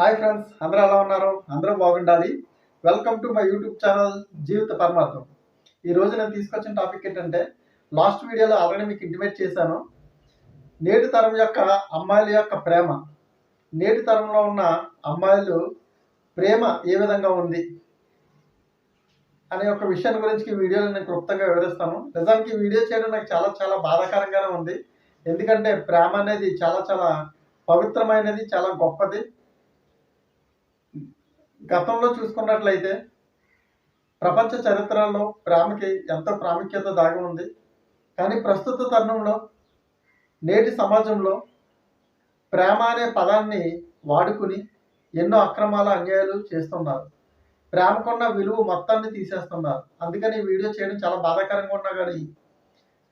Hi friends అందరూ ఎలా ఉన్నారు? అందరూ బాగుండాలి. Welcome to my YouTube channel జీవిత పరమార్థం. ఈ రోజు నేను తీసుకొచ్చిన టాపిక్ ఏంటంటే లాస్ట్ వీడియోలో ఆల్రెడీ మీకు ఇంటిమేట్ చేశాను. నేటి తరం యొక్క అమ్మాయిల యొక్క ప్రేమ. నేటి తరంలో ఉన్న అమ్మాయిలు ప్రేమ ఏ విధంగా ఉంది? అనే ఒక విషయాన్ని గురించి ఈ వీడియోలో నేను క్లుప్తంగా వివరిస్తాను. నిజానికి వీడియో చేయడం నాకు చాలా చాలా బాధాకరంగానే ఉంది. ఎందుకంటే ప్రేమ అనేది చాలా చాలా పవిత్రమైనది చాలా గొప్పది. గతంలో చూసుకున్నట్లయితే ప్రపంచ చరిత్రలో ప్రేమకి ఎంతో ప్రాముఖ్యత దాగి ఉంది. కానీ ప్రస్తుత తరుణంలో నేటి సమాజంలో ప్రేమ అనే పదాన్ని వాడుకుని ఎన్నో అక్రమాల అన్యాయాలు చేస్తున్నారు. ప్రేమకున్న విలువ మొత్తాన్ని తీసేస్తున్నారు. అందుకని ఈ వీడియో చేయడం చాలా బాధాకరంగా ఉన్నా కానీ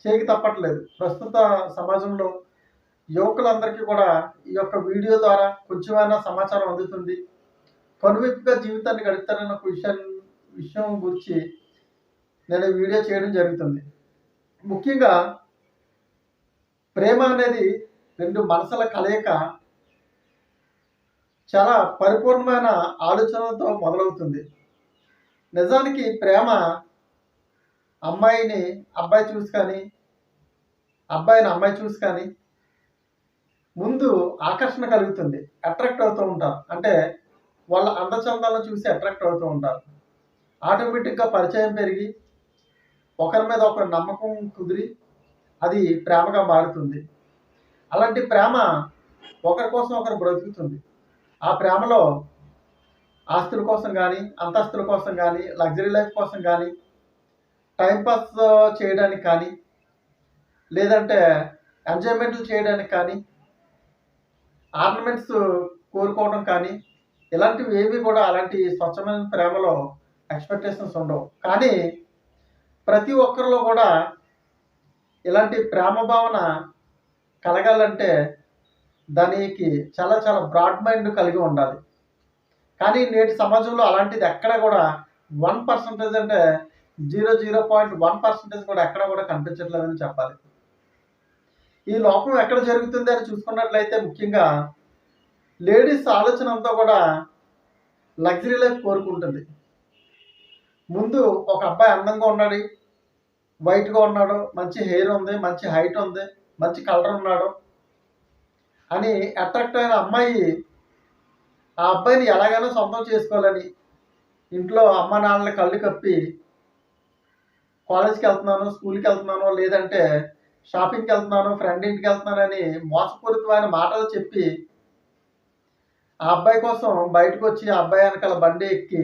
చేయక తప్పట్లేదు. ప్రస్తుత సమాజంలో యువకులందరికీ కూడా ఈ యొక్క వీడియో ద్వారా కొంచెమైనా సమాచారం అందుతుంది. కనువిప్పుగా జీవితాన్ని గడుపుతానన్న ఒక విషయం విషయం గురించి నేను వీడియో చేయడం జరుగుతుంది. ముఖ్యంగా ప్రేమ అనేది రెండు మనసుల కలయిక చాలా పరిపూర్ణమైన ఆలోచనలతో మొదలవుతుంది. నిజానికి ప్రేమ అమ్మాయిని అబ్బాయి చూసి కానీ అబ్బాయిని అమ్మాయి చూసి కానీ ముందు ఆకర్షణ కలుగుతుంది అట్రాక్ట్ అవుతూ ఉంటారు అంటే వాళ్ళ అందచందాలను చూసి అట్రాక్ట్ అవుతూ ఉంటారు. ఆటోమేటిక్గా పరిచయం పెరిగి ఒకరి మీద ఒకరి నమ్మకం కుదిరి అది ప్రేమగా మారుతుంది. అలాంటి ప్రేమ ఒకరి కోసం ఒకరు బ్రతుకుతుంది. ఆ ప్రేమలో ఆస్తుల కోసం కానీ అంతస్తుల కోసం కానీ లగ్జరీ లైఫ్ కోసం కానీ టైంపాస్ చేయడానికి కానీ లేదంటే ఎంజాయ్మెంట్లు చేయడానికి కానీ ఆర్నమెంట్స్ కోరుకోవడం కానీ ఇలాంటివి ఏవి కూడా అలాంటి స్వచ్ఛమైన ప్రేమలో ఎక్స్పెక్టేషన్స్ ఉండవు. కానీ ప్రతి ఒక్కరిలో కూడా ఇలాంటి ప్రేమ భావన కలగాలంటే దానికి చాలా చాలా బ్రాడ్ మైండ్ కలిగి ఉండాలి. కానీ నేటి సమాజంలో అలాంటిది ఎక్కడ కూడా వన్ పర్సంటేజ్ అంటే zero zero point one percentage కూడా ఎక్కడ కూడా కనిపించట్లేదని చెప్పాలి. ఈ లోపం ఎక్కడ జరుగుతుంది అని చూసుకున్నట్లయితే ముఖ్యంగా లేడీస్ ఆలోచన అంతా కూడా లగ్జరీ లైఫ్ కోరుకుంటుంది. ముందు ఒక అబ్బాయి అందంగా ఉన్నాడు వైట్గా ఉన్నాడు మంచి హెయిర్ ఉంది మంచి హైట్ ఉంది మంచి కలర్ ఉన్నాడు అని అట్రాక్ట్ అయిన అమ్మాయి ఆ అబ్బాయిని ఎలాగైనా సొంతం చేసుకోవాలని ఇంట్లో అమ్మ నాన్నల కళ్ళు కప్పి కాలేజ్కి వెళ్తున్నాను స్కూల్కి వెళ్తున్నాను లేదంటే షాపింగ్కి వెళ్తున్నాను ఫ్రెండ్ ఇంటికి వెళ్తున్నానని మోసపూరితమైన మాటలు చెప్పి ఆ అబ్బాయి కోసం బయటకు వచ్చి ఆ అబ్బాయి వెనకాల బండి ఎక్కి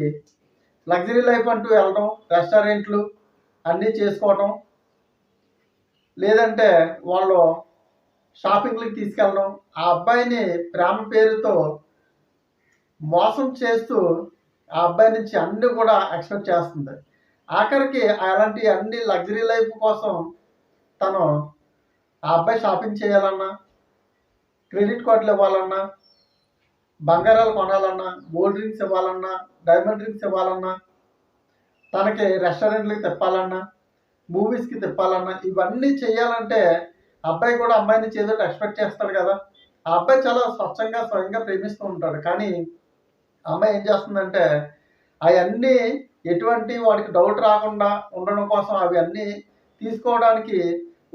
లగ్జరీ లైఫ్ అంటూ వెళ్ళడం రెస్టారెంట్లు అన్నీ చేసుకోవడం లేదంటే వాళ్ళు షాపింగ్లకు తీసుకెళ్ళడం. ఆ అబ్బాయిని ప్రేమ పేరుతో మోసం చేస్తూ ఆ అబ్బాయి నుంచి అన్ని కూడా ఎక్స్పెక్ట్ చేస్తుంది. ఆఖరికి అలాంటి అన్ని లగ్జరీ లైఫ్ కోసం తను ఆ అబ్బాయి షాపింగ్ చేయాలన్నా క్రెడిట్ కార్డులు ఇవ్వాలన్నా బంగారాలు కొనాలన్నా గోల్డ్ రింగ్స్ ఇవ్వాలన్నా డైమండ్ రింగ్స్ ఇవ్వాలన్నా తనకి రెస్టారెంట్లకి తిప్పాలన్నా మూవీస్కి తిప్పాలన్నా ఇవన్నీ చేయాలంటే అబ్బాయి కూడా అమ్మాయిని నుంచి ఎక్స్పెక్ట్ చేస్తాడు కదా. ఆ అబ్బాయి చాలా స్వచ్ఛంగా స్వయంగా ప్రేమిస్తూ ఉంటాడు. కానీ అమ్మాయి ఏం చేస్తుందంటే అవన్నీ ఎటువంటి వాడికి డౌట్ రాకుండా ఉండడం కోసం అవన్నీ తీసుకోవడానికి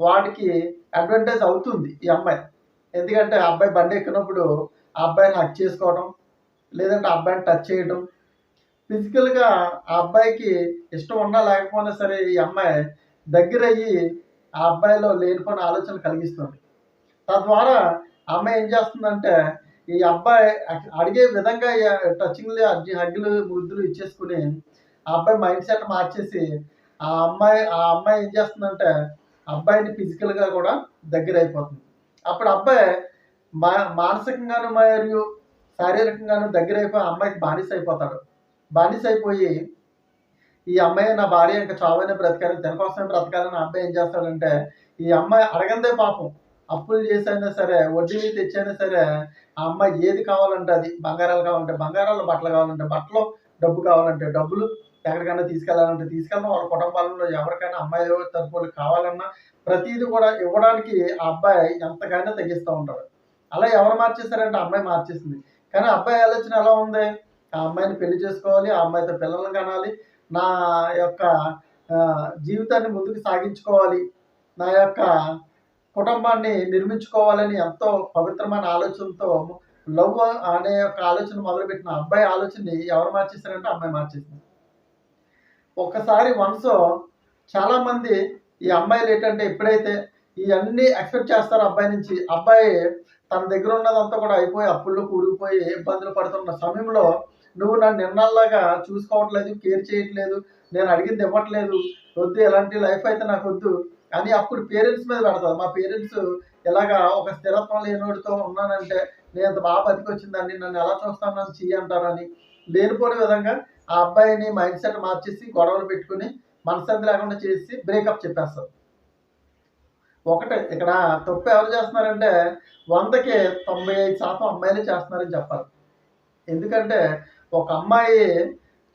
వాడికి అడ్వాంటేజ్ అవుతుంది ఈ అమ్మాయి. ఎందుకంటే ఆ అబ్బాయి బండి ఎక్కినప్పుడు ఆ అబ్బాయిని హక్ చేసుకోవడం లేదంటే ఆ అబ్బాయిని టచ్ చేయడం ఫిజికల్గా ఆ అబ్బాయికి ఇష్టం ఉన్నా లేకపోయినా సరే ఈ అమ్మాయి దగ్గర అయ్యి ఆ అబ్బాయిలో లేనిపోయిన ఆలోచన కలిగిస్తుంది. తద్వారా ఆ అమ్మాయి ఏం చేస్తుందంటే ఈ అబ్బాయి అడిగే విధంగా టచింగ్లు హగ్గులు ముద్దులు ఇచ్చేసుకుని ఆ అబ్బాయి మైండ్ సెట్ మార్చేసి ఆ అమ్మాయి ఆ అమ్మాయి ఏం చేస్తుందంటే అబ్బాయిని ఫిజికల్గా కూడా దగ్గర అయిపోతుంది అప్పుడు అబ్బాయి మా మానసికంగాను మరియు శారీరకంగాను దగ్గర అయిపోయి అమ్మాయికి బానిస అయిపోతాడు. బానిస అయిపోయి ఈ అమ్మాయి నా భార్య ఇంకా చావైనా బ్రతకాలని దానికోసమే బ్రతకాలని అబ్బాయి ఏం చేస్తాడంటే ఈ అమ్మాయి అడగందే పాపం. అప్పులు చేసైనా సరే వడ్డీలు తెచ్చైనా సరే ఆ అమ్మాయి ఏది కావాలంటే అది. బంగారాలు కావాలంటే బంగారాలు బట్టలు కావాలంటే బట్టలు డబ్బు కావాలంటే డబ్బులు ఎక్కడికైనా తీసుకెళ్ళాలంటే తీసుకెళ్ళడం వాళ్ళ కుటుంబాలలో ఎవరికైనా అమ్మాయి తరపులు కావాలన్నా ప్రతిదీ కూడా ఇవ్వడానికి ఆ అబ్బాయి ఎంతగానో తగ్గిస్తూ ఉంటాడు. అలా ఎవరు మార్చేశారంటే ఆ అమ్మాయి మార్చేసింది. కానీ అబ్బాయి ఆలోచన ఎలా ఉంది? ఆ అమ్మాయిని పెళ్ళి చేసుకోవాలి ఆ అమ్మాయితో పిల్లల్ని కనాలి నా యొక్క జీవితాన్ని ముందుకు సాగించుకోవాలి నా యొక్క కుటుంబాన్ని నిర్మించుకోవాలని ఎంతో పవిత్రమైన ఆలోచనతో లవ్ అనే యొక్క ఆలోచన మొదలుపెట్టిన అబ్బాయి ఆలోచనని ఎవరు మార్చేశారంటే అమ్మాయి మార్చేసింది. ఒక్కసారి మనసు చాలామంది ఈ అమ్మాయిలు ఏంటంటే ఎప్పుడైతే ఇవన్నీ ఎక్స్పెక్ట్ చేస్తారు అబ్బాయి నుంచి. అబ్బాయి తన దగ్గర ఉన్నదంతా కూడా అయిపోయి అప్పుల్లో కూరుకుపోయి ఇబ్బందులు పడుతున్న సమయంలో నువ్వు నన్ను నిన్నలాగా చూసుకోవట్లేదు కేర్ చేయట్లేదు నేను అడిగింది ఇవ్వట్లేదు వద్దు ఎలాంటి లైఫ్ అయితే నాకు వద్దు. అని అప్పుడు పేరెంట్స్ మీద పెడతారు. మా పేరెంట్స్ ఇలాగా ఒక స్థిరత్వం లేనివాడితో ఉన్నానంటే నేను అంత బాగా బతికొచ్చిందండి నన్ను ఎలా చూస్తాను నన్ను చెయ్యి అంటారని లేనిపోని విధంగా ఆ అబ్బాయిని మైండ్ సెట్ మార్చేసి గొడవలు పెట్టుకుని మనశ్శాంతి లేకుండా చేసి బ్రేకప్ చెప్పేస్తారు. ఒకటే ఇక్కడ తప్పు ఎవరు చేస్తున్నారంటే వందకి తొంభై ఐదు శాతం అమ్మాయిలే చేస్తున్నారని చెప్పాలి. ఎందుకంటే ఒక అమ్మాయి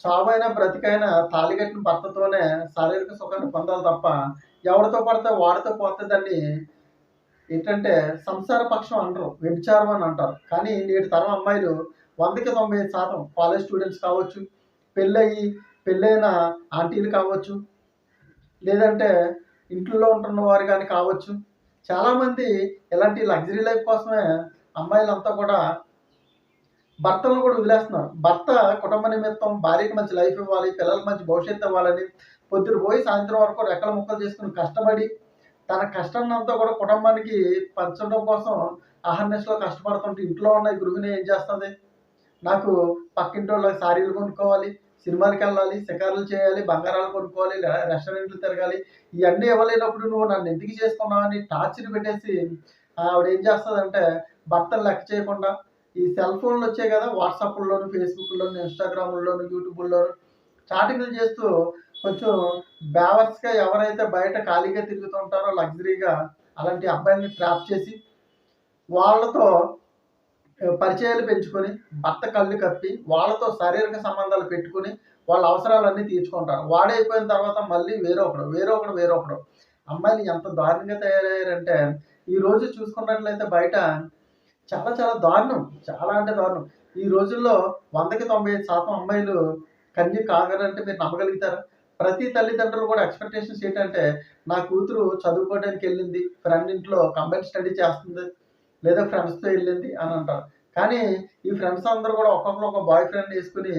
చావైనా బ్రతికైనా తాలిగట్టిన భర్తతోనే శారీరక సుఖాన్ని పొందాలి తప్ప ఎవరితో పడితే వాడితో పోతుందని ఏంటంటే సంసార పక్షం అంటారు వ్యభిచారం అని అంటారు. కానీ నేటి తరం అమ్మాయిలు వందకి తొంభై ఐదు శాతం కాలేజ్ స్టూడెంట్స్ కావచ్చు పెళ్ళయి పెళ్ళైన ఆంటీలు కావచ్చు లేదంటే ఇంట్లో ఉంటున్న వారు కానీ కావచ్చు. చాలామంది ఇలాంటి లగ్జరీ లైఫ్ కోసమే అమ్మాయిలంతా కూడా భర్తలను కూడా వదిలేస్తున్నారు. భర్త కుటుంబ నిమిత్తం భార్యకి మంచి లైఫ్ ఇవ్వాలి పిల్లలకు మంచి భవిష్యత్తు ఇవ్వాలని పొద్దున పోయి సాయంత్రం వరకు రెక్కల ముక్కలు చేసుకుని కష్టపడి తన కష్టాన్ని అంతా కూడా కుటుంబానికి పంచడం కోసం అహర్నిశలో కష్టపడుతుంటే ఇంట్లో ఉన్న గృహిణి ఏం చేస్తుంది? నాకు పక్కింటి వాళ్ళకి సారీలు కొనుక్కోవాలి సినిమాలకు వెళ్ళాలి షికారులు చేయాలి బంగారాలు కొనుక్కోవాలి రెస్టారెంట్లు తిరగాలి ఇవన్నీ ఇవ్వలేనప్పుడు నువ్వు నన్ను ఎందుకు చేసుకున్నావు అని టార్చర్ పెట్టేసి ఆవిడ ఏం చేస్తుందంటే భర్తను లెక్క చేయకుండా ఈ సెల్ ఫోన్లు వచ్చాయి కదా వాట్సాప్లోను ఫేస్బుక్లోను ఇన్స్టాగ్రామ్లోను యూట్యూబ్లోను చాటింగ్లు చేస్తూ కొంచెం బ్యావర్స్గా ఎవరైతే బయట ఖాళీగా తిరుగుతుంటారో లగ్జరీగా అలాంటి అబ్బాయిని ట్రాప్ చేసి వాళ్ళతో పరిచయాలు పెంచుకొని భర్త కళ్ళు కప్పి వాళ్ళతో శారీరక సంబంధాలు పెట్టుకుని వాళ్ళ అవసరాలన్నీ తీర్చుకుంటారు. వాడైపోయిన తర్వాత మళ్ళీ వేరొకడు వేరొకడు వేరొకడు. అమ్మాయిలు ఎంత దారుణంగా తయారయ్యారంటే ఈ రోజు చూసుకున్నట్లయితే బయట చాలా చాలా దారుణం చాలా అంటే దారుణం. ఈ రోజుల్లో వందకి తొంభై ఐదు శాతం అమ్మాయిలు కన్య కాగలంటే మీరు నమ్మగలుగుతారా? ప్రతి తల్లిదండ్రులు కూడా ఎక్స్పెక్టేషన్స్ ఏంటంటే నా కూతురు చదువుకోవడానికి వెళ్ళింది ఫ్రెండ్ ఇంట్లో కంబైన్ స్టడీ చేస్తుంది లేదా ఫ్రెండ్స్తో వెళ్ళింది అని అంటారు. కానీ ఈ ఫ్రెండ్స్ అందరూ కూడా ఒక్కొక్కరు ఒక బాయ్ ఫ్రెండ్ వేసుకుని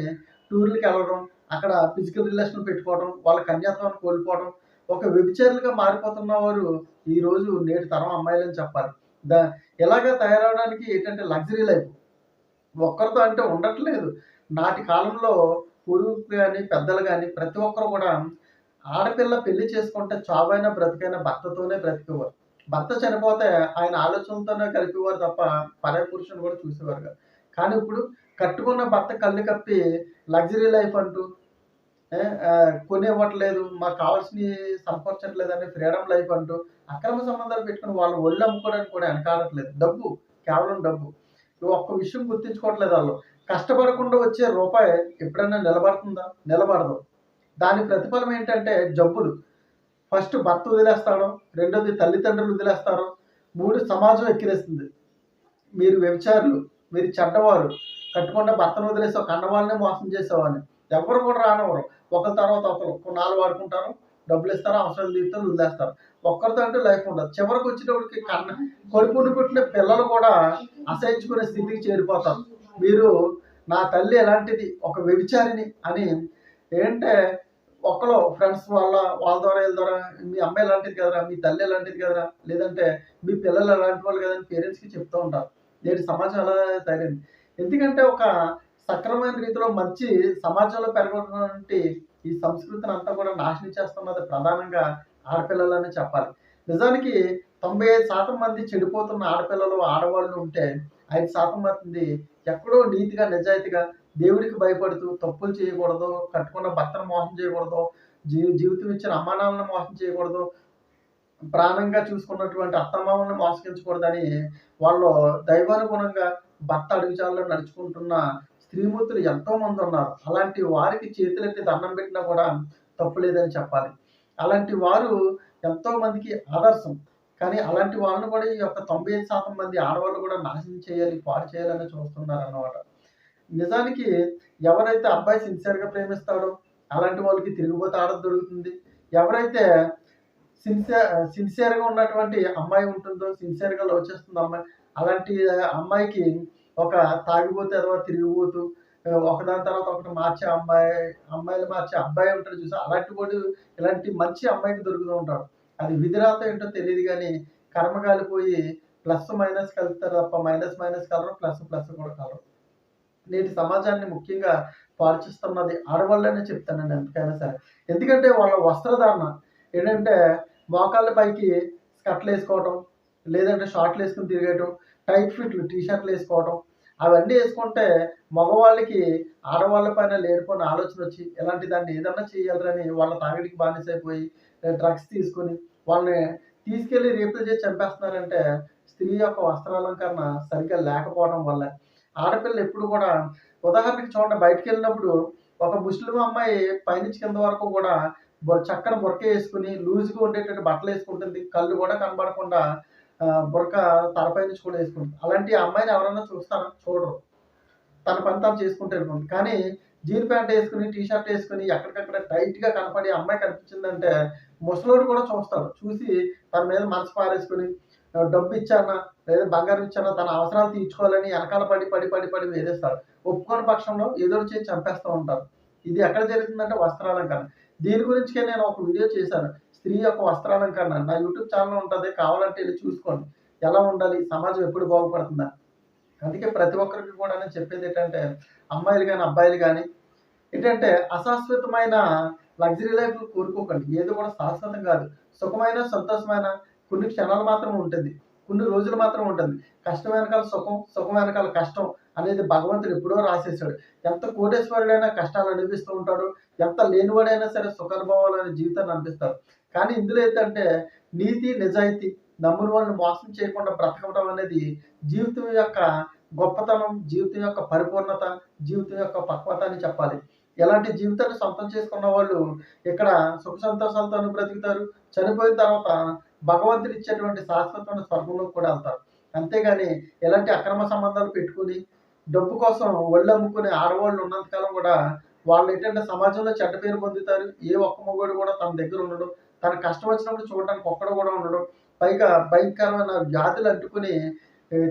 టూర్లకు వెళ్ళడం అక్కడ ఫిజికల్ రిలేషన్ పెట్టుకోవడం వాళ్ళ కన్యాత్వాన్ని కోల్పోవడం ఒక వ్యభిచారులుగా మారిపోతున్న వారు ఈరోజు నేటి తరం అమ్మాయిలని చెప్పాలి. దా ఇలాగా తయారవడానికి ఏంటంటే లగ్జరీ లైఫ్ ఒక్కరితో అంటే ఉండట్లేదు. నాటి కాలంలో పూర్వీకులు కానీ పెద్దలు కానీ ప్రతి ఒక్కరు కూడా ఆడపిల్ల పెళ్ళి చేసుకుంటే చావైనా బ్రతికైనా భర్తతోనే బ్రతికేవారు. భర్త చనిపోతే ఆయన ఆలోచనతోనే కలిపేవారు తప్ప పరే పురుషుని కూడా చూసేవారు కాదు. కానీ ఇప్పుడు కట్టుకున్న భర్త కళ్ళు కప్పి లగ్జరీ లైఫ్ అంటూ కొనివ్వట్లేదు మాకు కావాల్సినవి సమకూర్చట్లేదు అని ఫ్రీడమ్ లైఫ్ అంటూ అక్రమ సంబంధాలు పెట్టుకుని వాళ్ళు ఒళ్ళు అమ్ముకోవడానికి కూడా వెనకాడట్లేదు. డబ్బు కేవలం డబ్బు. ఒక్క విషయం గుర్తించుకోవట్లేదు వాళ్ళు. కష్టపడకుండా వచ్చే రూపాయి ఎప్పుడైనా నిలబడుతుందా? నిలబడదు. దాని ప్రతిఫలం ఏంటంటే జబ్బులు. ఫస్ట్ భర్త వదిలేస్తాడు రెండోది తల్లిదండ్రులు వదిలేస్తారు మూడు సమాజం ఎక్కిరేస్తుంది. మీరు వ్యభిచారులు మీరు చెడ్డవారు కట్టుకుంటే భర్తను వదిలేసి ఒక మోసం చేసేవాడిని. ఎవరు కూడా రానివ్వరు. ఒకరి తర్వాత ఒకరు కొన్నాళ్ళు వాడుకుంటారు డబ్బులు ఇస్తారు అవసరాలు తీస్తారు వదిలేస్తారు. ఒక్కరితో అంటూ లైఫ్ ఉండదు. చివరికి వచ్చేటప్పటికి కన్న కొడుకుని పుట్టిన పిల్లలు కూడా అసహించుకునే స్థితికి చేరిపోతారు. మీరు నా తల్లి ఎలాంటిది? ఒక వ్యభిచారిని అని. ఏంటంటే ఒకరు ఫ్రెండ్స్ వాళ్ళ వాళ్ళ ద్వారా వీళ్ళ ద్వారా మీ అమ్మాయి లాంటిది కదరా మీ తల్లి లాంటిది కదరా లేదంటే మీ పిల్లలు అలాంటి వాళ్ళు కదని పేరెంట్స్కి చెప్తూ ఉంటారు. నేటి సమాజం అలా తయారైంది. ఎందుకంటే ఒక సక్రమైన రీతిలో మంచి సమాజంలో పెరగటువంటి ఈ సంస్కృతిని అంతా కూడా నాశనం చేస్తున్నది ప్రధానంగా ఆడపిల్లలని చెప్పాలి. నిజానికి తొంభై ఐదు శాతం మంది చెడిపోతున్న ఆడపిల్లలు ఆడవాళ్ళు ఉంటే ఐదు శాతం మంది ఎక్కడో నీతిగా నిజాయితీగా దేవుడికి భయపడుతూ తప్పులు చేయకూడదు కట్టుకున్న భర్తను మోసం చేయకూడదు జీ జీవితం ఇచ్చిన అమ్మానాలను మోసం చేయకూడదు ప్రాణంగా చూసుకున్నటువంటి అత్తమామలను మోసగించకూడదని వాళ్ళు దైవానుగుణంగా భర్త అడుగుచాలలో నడుచుకుంటున్న స్త్రీమూర్తులు ఎంతో మంది ఉన్నారు. అలాంటి వారికి చేతులెత్తి దండం పెట్టినా కూడా తప్పు లేదని చెప్పాలి. అలాంటి వారు ఎంతో మందికి ఆదర్శం. కానీ అలాంటి వాళ్ళని కూడా ఈ యొక్క తొంభై ఐదు శాతం మంది ఆడవాళ్ళు కూడా నాశనం చేయాలి పాడు చేయాలని చూస్తున్నారన్నమాట. నిజానికి ఎవరైతే అబ్బాయి సిన్సియర్గా ప్రేమిస్తాడో అలాంటి వాళ్ళకి తిరిగిపోతే ఆడ దొరుకుతుంది. ఎవరైతే సిన్సియర్ సిన్సియర్గా ఉన్నటువంటి అమ్మాయి ఉంటుందో సిన్సియర్గా లవ్ చేస్తుంది అమ్మాయి అలాంటి అమ్మాయికి ఒక తాగిపోతే అథవా తిరిగిపోతూ ఒకదాని తర్వాత ఒకటి మార్చే అమ్మాయి అమ్మాయిలు మార్చే అబ్బాయి ఉంటాడు చూసా అలాంటి వాడు ఇలాంటి మంచి అమ్మాయికి దొరుకుతూ ఉంటాడు. అది విధిరాత ఏంటో తెలియదు కానీ కర్మ కాలిపోయి ప్లస్ మైనస్ కలుస్తారు తప్ప మైనస్ మైనస్ కలరు ప్లస్ ప్లస్ కూడా కలరు. నేటి సమాజాన్ని ముఖ్యంగా పాల్చిస్తున్నది ఆడవాళ్ళనే చెప్తానండి ఎంతకైనా సరే. ఎందుకంటే వాళ్ళ వస్త్రధారణ ఏంటంటే మోకాళ్ళ పైకి స్కర్ట్లు వేసుకోవటం లేదంటే షార్ట్లు వేసుకుని తిరగటం టైట్ ఫిట్లు టీ షర్ట్లు వేసుకోవటం అవన్నీ వేసుకుంటే మగవాళ్ళకి ఆడవాళ్ళ పైన లేనిపోయిన ఆలోచన వచ్చి ఇలాంటి దాన్ని ఏదన్నా చేయాలని వాళ్ళ తాగిడికి బానిసైపోయి డ్రగ్స్ తీసుకొని వాళ్ళని తీసుకెళ్ళి రేపులు చేసి చంపేస్తున్నారంటే స్త్రీ యొక్క వస్త్రాలంకరణ సరిగ్గా లేకపోవడం వల్ల. ఆడపిల్లలు ఎప్పుడు కూడా ఉదాహరణకి చూడండి బయటికి వెళ్ళినప్పుడు ఒక ముస్లిం అమ్మాయి పైనుంచి కింద వరకు కూడా బొ- చక్కని బురక వేసుకుని లూజ్గా ఉండేటట్టు బట్టలు వేసుకుంటుంది కళ్ళు కూడా కనబడకుండా బురక తలపై నుంచి కూడా వేసుకుంటుంది. అలాంటి అమ్మాయిని ఎవరైనా చూస్తారా? చూడరు. తన పని తాను చేసుకుంటూ కానీ జీన్ ప్యాంట్ వేసుకుని టీ షర్ట్ వేసుకుని ఎక్కడికక్కడ టైట్గా కనపడి అమ్మాయి కనిపించిందంటే ముసలోడు కూడా చూస్తాడు. చూసి తన మీద మనసు పారేసుకుని డబ్బు ఇచ్చానా? లేదా బంగారం ఇచ్చానా? తన అవసరాలు తీర్చుకోవాలని వెనకాల పడి పడి పడి పడి వేధిస్తాడు ఒప్పుకోని పక్షంలో ఏదో చేసి చంపేస్తూ ఉంటారు. ఇది ఎక్కడ జరుగుతుందంటే వస్త్రాలంకరణ. దీని గురించి నేను ఒక వీడియో చేశాను. స్త్రీ యొక్క వస్త్రాలంకరణ. నా యూట్యూబ్ ఛానల్ ఉంటుంది. కావాలంటే వెళ్ళి చూసుకోండి. ఎలా ఉండాలి? సమాజం ఎప్పుడు బాగుపడుతుందా? అందుకే ప్రతి ఒక్కరికి కూడా నేను చెప్పేది ఏంటంటే అమ్మాయిలు కానీ అబ్బాయిలు కానీ ఏంటంటే అశాశ్వతమైన లగ్జరీ లైఫ్ కోరుకోకండి. ఏది కూడా శాశ్వతం కాదు. సుఖమైన సంతోషమైన కొన్ని క్షణాలు మాత్రం ఉంటుంది. కొన్ని రోజులు మాత్రం ఉంటుంది. కష్టం వెనకాల సుఖం సుఖం వెనకాల కష్టం అనేది భగవంతుడు ఎప్పుడో రాసేసాడు ఎంత కోటేశ్వరుడైనా కష్టాలు అనిపిస్తూ ఉంటాడు. ఎంత లేనివాడైనా సరే సుఖానుభవాలు అనే జీవితాన్ని అనిపిస్తాడు కానీ ఇందులో ఏంటంటే నీతి నిజాయితీ నమ్ముని వాళ్ళని మోసం చేయకుండా బ్రతకడం అనేది జీవితం యొక్క గొప్పతనం జీవితం యొక్క పరిపూర్ణత జీవితం యొక్క పక్వత అని చెప్పాలి. ఎలాంటి జీవితాన్ని సొంతం చేసుకున్న వాళ్ళు ఇక్కడ సుఖ సంతోషాలతో బ్రతుకుతారు. చనిపోయిన తర్వాత భగవంతుడు ఇచ్చేటువంటి శాశ్వతమైన స్వర్గంలోకి కూడా వెళ్తారు. అంతేగాని ఎలాంటి అక్రమ సంబంధాలు పెట్టుకుని డబ్బు కోసం ఒళ్ళు అమ్ముకునే ఆడవాళ్ళు ఉన్నంతకాలం కూడా వాళ్ళు ఏంటంటే సమాజంలో చెడ్డ పేరు పొందుతారు. ఏ ఒక్క మొగోడు కూడా తన దగ్గర ఉండడు. తన కష్టం వచ్చినప్పుడు చూడడానికి ఒక్కడు కూడా ఉండడు. పైగా భయంకరమైన వ్యాధులు అంటుకుని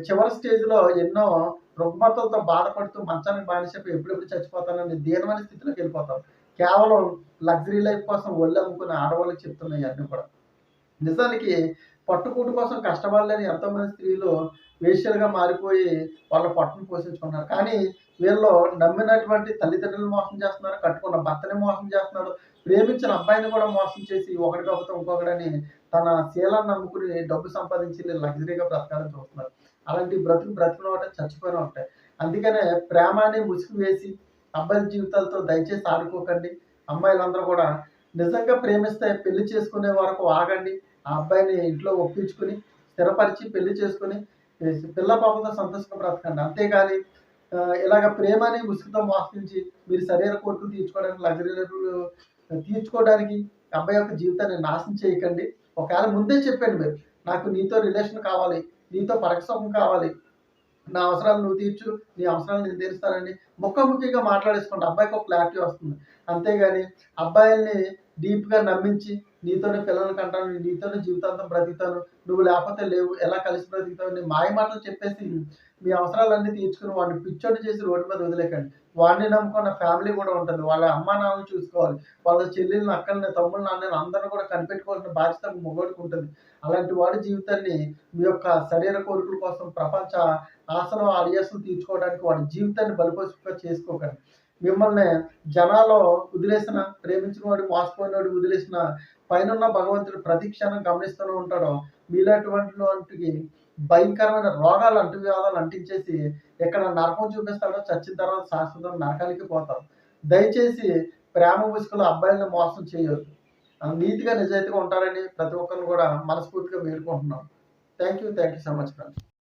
చివరి స్టేజ్లో ఎన్నో రుగ్మతలతో బాధపడుతూ మంచానికి బానిసైపోయి ఎప్పుడెప్పుడు చచ్చిపోతానని దీనమైన స్థితిలోకి వెళ్ళిపోతాం. కేవలం లగ్జరీ లైఫ్ కోసం ఒళ్ళు అమ్ముకునే ఆడవాళ్ళకి చెప్తున్నాయి అన్నీ కూడా. నిజానికి పట్టుకూటు కోసం కష్టపడలేని ఎంతోమంది స్త్రీలు వేశ్యలుగా మారిపోయి వాళ్ళ పట్టును పోషించుకున్నారు కానీ వీళ్ళు నమ్మినటువంటి తల్లిదండ్రులు మోసం చేస్తున్నారు కట్టుకున్న భర్తని మోసం చేస్తున్నారు ప్రేమించిన అబ్బాయిని కూడా మోసం చేసి ఒకటి ఒకటి ఇంకొకడని తన శీలాన్ని నమ్ముకుని డబ్బు సంపాదించి లగ్జరీగా బ్రతకాలని చూస్తున్నారు. అలాంటి బ్రతుకు బ్రతుకులు ఒకటే చచ్చిపోయిన ఉంటాయి. అందుకనే ప్రేమాన్ని ముసుగు వేసి అబ్బాయిల జీవితాలతో దయచేసి ఆడుకోకండి. అమ్మాయిలందరూ కూడా నిజంగా ప్రేమిస్తే పెళ్ళి చేసుకునే వరకు ఆగండి. ఆ అబ్బాయిని ఇంట్లో ఒప్పించుకుని స్థిరపరిచి పెళ్ళి చేసుకుని పిల్ల పాపతో సంతోషంగా బ్రతకండి. అంతేగాని ఆ, ఇలాగ ప్రేమని ముసుగుతో మోసించి మీరు శరీర కోరికలు తీర్చుకోవడానికి లగ్జరీ తీర్చుకోవడానికి అబ్బాయి యొక్క జీవితాన్ని నాశనం చేయకండి. ఒకవేళ ముందే చెప్పండి మీరు నాకు నీతో రిలేషన్ కావాలి నీతో పరక్షం కావాలి. నా అవసరాలు నువ్వు తీర్చు నీ అవసరాలు నేను తీరుస్తానని ముఖాముఖిగా మాట్లాడేసుకుంటే. అబ్బాయికి ఒక క్లారిటీ వస్తుంది. అంతేగాని అబ్బాయిల్ని డీప్గా నమ్మించి నీతోనే పిల్లల్ని కంటాను నీతోనే జీవితాంతం బ్రతుకుతాను నువ్వు లేకపోతే లేవు ఎలా కలిసి బ్రతుకుతావు నీ మాయ మాటలు చెప్పేసి మీ అవసరాలన్నీ తీర్చుకుని వాడిని పిచ్చోడి చేసి రోడ్డు మీద వదిలేకండి. వాడిని నమ్ముకున్న ఫ్యామిలీ కూడా ఉంటుంది. వాళ్ళ అమ్మ నాన్నలు చూసుకోవాలి. వాళ్ళ చెల్లెళ్ళని అక్కల్ని తమ్ముళ్ళని అన్నని అందరిని కూడా కనిపెట్టుకోవాల్సిన బాధ్యత మొగోడికి ఉంటుంది. అలాంటి వాడి జీవితాన్ని మీ యొక్క శరీర కోరికల కోసం ప్రపంచ ఆసనం ఆడియాసం తీర్చుకోవడానికి వాడి జీవితాన్ని బలిపశుగా చేసుకోకండి. మిమ్మల్ని జనాల్లో వదిలేసిన ప్రేమించిన వాడు మోసపోయినవాడు వదిలేసిన పైన భగవంతుడు ప్రతి క్షణం గమనిస్తూనే ఉంటాడు మీలాంటి భయంకరమైన రోగాలు అంటువ్యాధాలు అంటించేసి ఎక్కడ నరకం చూపిస్తాడో చచ్చిన తర్వాత శాశ్వతం నరకానికి పోతాం దయచేసి ప్రేమ ముసుగులో అబ్బాయిలను మోసం చేయొద్దు. నీతిగా నిజాయితీగా ఉంటారని ప్రతి ఒక్కరిని కూడా మనస్ఫూర్తిగా వేడుకుంటున్నాం. Thank you thank you so much friends